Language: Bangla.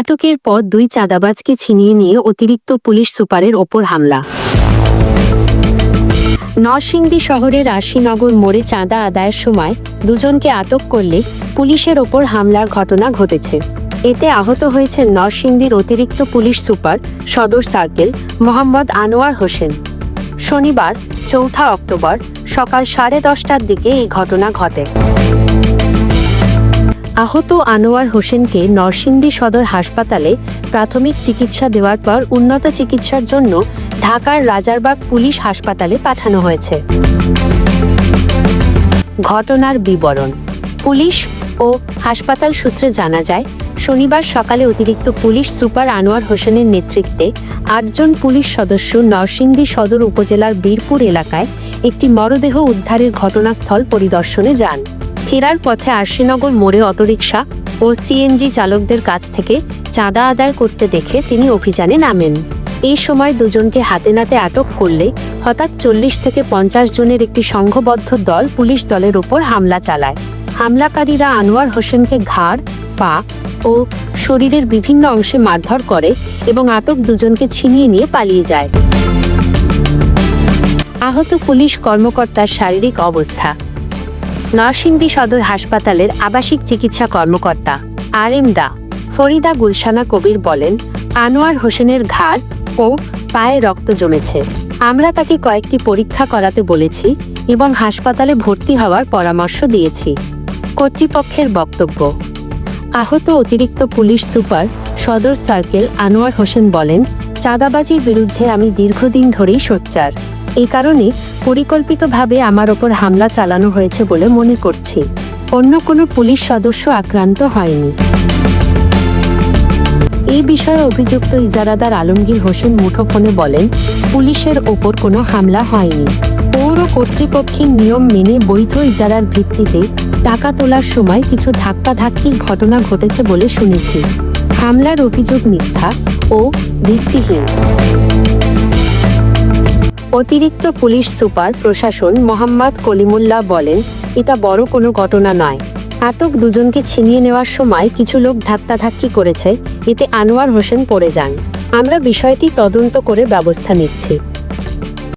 আটকের পর দুই চাঁদাবাজকে ছিনিয়ে নিয়ে অতিরিক্ত পুলিশ সুপারের ওপর হামলা। নরসিংদী শহরের আশিনগর মোড়ে চাঁদা আদায়ের সময় দুজনকে আটক করলে পুলিশের ওপর হামলার ঘটনা ঘটেছে। এতে আহত হয়েছেন নরসিংদীর অতিরিক্ত পুলিশ সুপার সদর সার্কেল মোহাম্মদ আনোয়ার হোসেন। শনিবার, চৌঠা অক্টোবর সকাল সাড়ে দশটার দিকে এই ঘটনা ঘটে। আহত আনোয়ার হোসেনকে নরসিংদী সদর হাসপাতালে প্রাথমিক চিকিৎসা দেওয়ার পর উন্নত চিকিৎসার জন্য ঢাকার রাজারবাগ পুলিশ হাসপাতালে পাঠানো হয়েছে। ঘটনার বিবরণ। পুলিশ ও হাসপাতাল সূত্রে জানা যায়, শনিবার সকালে অতিরিক্ত পুলিশ সুপার আনোয়ার হোসেনের নেতৃত্বে আটজন পুলিশ সদস্য নরসিংদী সদর উপজেলার বীরপুর এলাকায় একটি মরদেহ উদ্ধারের ঘটনাস্থল পরিদর্শনে যান। ফেরার পথে আরশিনগর মোড়ে অটোরিকশা ও সিএনজি চালকদের কাছ থেকে চাঁদা আদায় করতে দেখে তিনি অভিযানে নামেন। এই সময় দুজনকে হাতে নাতে আটক করলে হঠাৎ চল্লিশ থেকে পঞ্চাশ জনের একটি সংঘবদ্ধ দল পুলিশ দলের ওপর হামলা চালায়। হামলাকারীরা আনোয়ার হোসেনকে ঘাড়, পা ও শরীরের বিভিন্ন অংশে মারধর করে এবং আটক দুজনকে ছিনিয়ে নিয়ে পালিয়ে যায়। আহত পুলিশ কর্মকর্তার শারীরিক অবস্থা নরসিংদী সদর হাসপাতালের আবাসিক চিকিৎসা কর্মকর্তা আর এম দা, ফরিদা গুলশানা কবির বলেন, আনোয়ার হোসেনের ঘাড় ও পায়ে রক্ত জমেছে। আমরা তাকে কয়েকটি পরীক্ষা করাতে বলেছি এবং হাসপাতালে ভর্তি হওয়ার পরামর্শ দিয়েছি। কর্তৃপক্ষের বক্তব্য, আহত অতিরিক্ত পুলিশ সুপার সদর সার্কেল আনোয়ার হোসেন বলেন, চাঁদাবাজির বিরুদ্ধে আমি দীর্ঘদিন ধরেই সোচ্চার। এই কারণে পরিকল্পিতভাবে আমার ওপর হামলা চালানো হয়েছে বলে মনে করছি। অন্য কোনো পুলিশ সদস্য আক্রান্ত হয়নি। এই বিষয়ে অভিযুক্ত ইজারাদার আলমগীর হোসেন মুঠোফোনে বলেন, পুলিশের ওপর কোনো হামলা হয়নি। পৌর কর্তৃপক্ষের নিয়ম মেনে বৈধ ইজারার ভিত্তিতে টাকা তোলার সময় কিছু ধাক্কাধাক্কির ঘটনা ঘটেছে বলে শুনেছি। হামলার অভিযোগ মিথ্যা ও ভিত্তিহীন। অতিরিক্ত পুলিশ সুপার প্রশাসন মোহাম্মদ কলিমুল্লাহ বলেন, এটা বড় কোনো ঘটনা নয়। আটক দুজনকে ছিনিয়ে নেওয়ার সময় কিছু লোক ধাক্কাধাক্কি করেছে। এতে আনোয়ার হোসেন পড়ে যান। আমরা বিষয়টি তদন্ত করে ব্যবস্থা নিচ্ছি।